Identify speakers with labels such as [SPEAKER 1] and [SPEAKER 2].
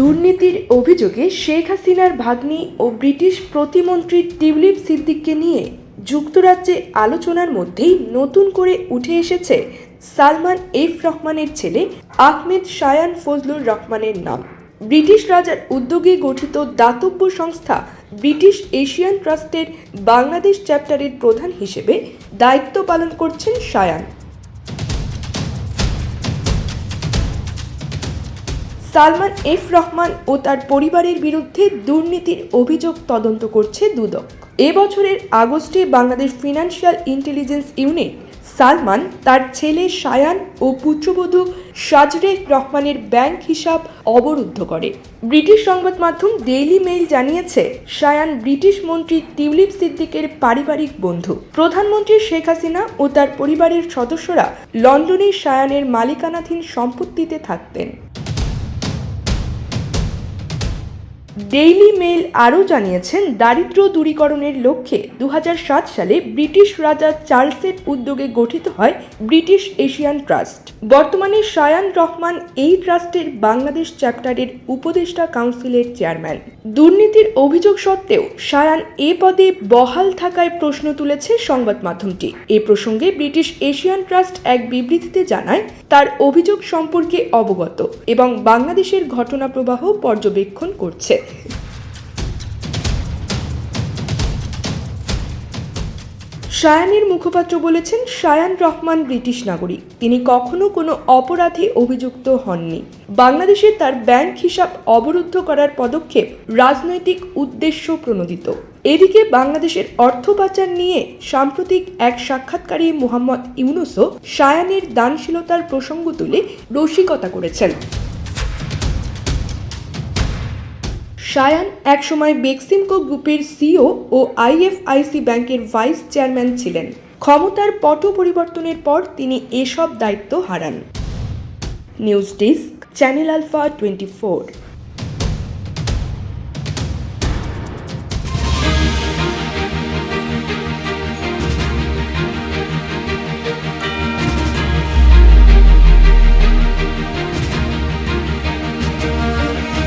[SPEAKER 1] দুর্নীতির অভিযোগে শেখ হাসিনার ভাগ্নি ও ব্রিটিশ প্রতিমন্ত্রী টিউলিপ সিদ্দিককে নিয়ে যুক্তরাজ্যে আলোচনার মধ্যেই নতুন করে উঠে এসেছে সালমান এফ রহমানের ছেলে আহমেদ শায়ান ফজলুর রহমানের নাম। ব্রিটিশ রাজার উদ্যোগে গঠিত দাতব্য সংস্থা ব্রিটিশ এশিয়ান ট্রাস্টের বাংলাদেশ চ্যাপ্টারের প্রধান হিসেবে দায়িত্ব পালন করছেন শায়ান। সালমান এফ রহমান ও তার পরিবারের বিরুদ্ধে দুর্নীতির অভিযোগ তদন্ত করছে দুদক। এবছরের আগস্টে Bangladesh financial intelligence unit Salman তার ছেলে সায়ান ও পুত্রবধূ সাজরে রহমানের ব্যাংক হিসাব অবরুদ্ধ করে। ব্রিটিশ সংবাদ মাধ্যম ডেইলি মেইল জানিয়েছে, সায়ান ব্রিটিশ মন্ত্রী টিউলিপ সিদ্দিকের পারিবারিক বন্ধু। প্রধানমন্ত্রী শেখ হাসিনা ও তার পরিবারের সদস্যরা লন্ডনে সায়ানের মালিকানাধীন সম্পত্তিতে থাকতেন। ডেইলি মেইল আরও জানিয়েছেন দারিদ্র দূরীকরণের লক্ষ্যে দু হাজার সাত সালে ব্রিটিশ রাজা চার্লসের উদ্যোগে গঠিত হয় ব্রিটিশ এশিয়ান ট্রাস্ট। বর্তমানে শায়ান রহমান এই ট্রাস্টের বাংলাদেশ চ্যাপ্টারের উপদেষ্টা কাউন্সিলের চেয়ারম্যান। দুর্নীতির অভিযোগ সত্ত্বেও শায়ান এ পদে বহাল থাকায় প্রশ্ন তুলেছে সংবাদ মাধ্যমটি। এ প্রসঙ্গে ব্রিটিশ এশিয়ান ট্রাস্ট এক বিবৃতিতে জানায়, তার অভিযোগ সম্পর্কে অবগত এবং বাংলাদেশের ঘটনা প্রবাহ পর্যবেক্ষণ করছে। শায়ানের মুখপাত্র বলেছেন, শায়ান রহমান ব্রিটিশ নাগরিক। তিনি কখনো কোনো অপরাধে অভিযুক্ত হননি। বাংলাদেশে তার ব্যাংক হিসাব অবরুদ্ধ করার পদক্ষেপ রাজনৈতিক উদ্দেশ্য প্রণোদিত। এদিকে বাংলাদেশের অর্থ পাচার নিয়ে সাম্প্রতিক এক সাক্ষাৎকারে মোহাম্মদ ইউনুসও শায়ানের দানশীলতার প্রসঙ্গ তুলে রসিকতা করেছেন। শায়ান একসময় বেক্সিমকো গ্রুপের সিও ও আইএফআইসি ব্যাংকের ভাইস চেয়ারম্যান ছিলেন। ক্ষমতার পট পরিবর্তনের পর তিনি এসব দায়িত্ব হারান। News desk, channel alpha twenty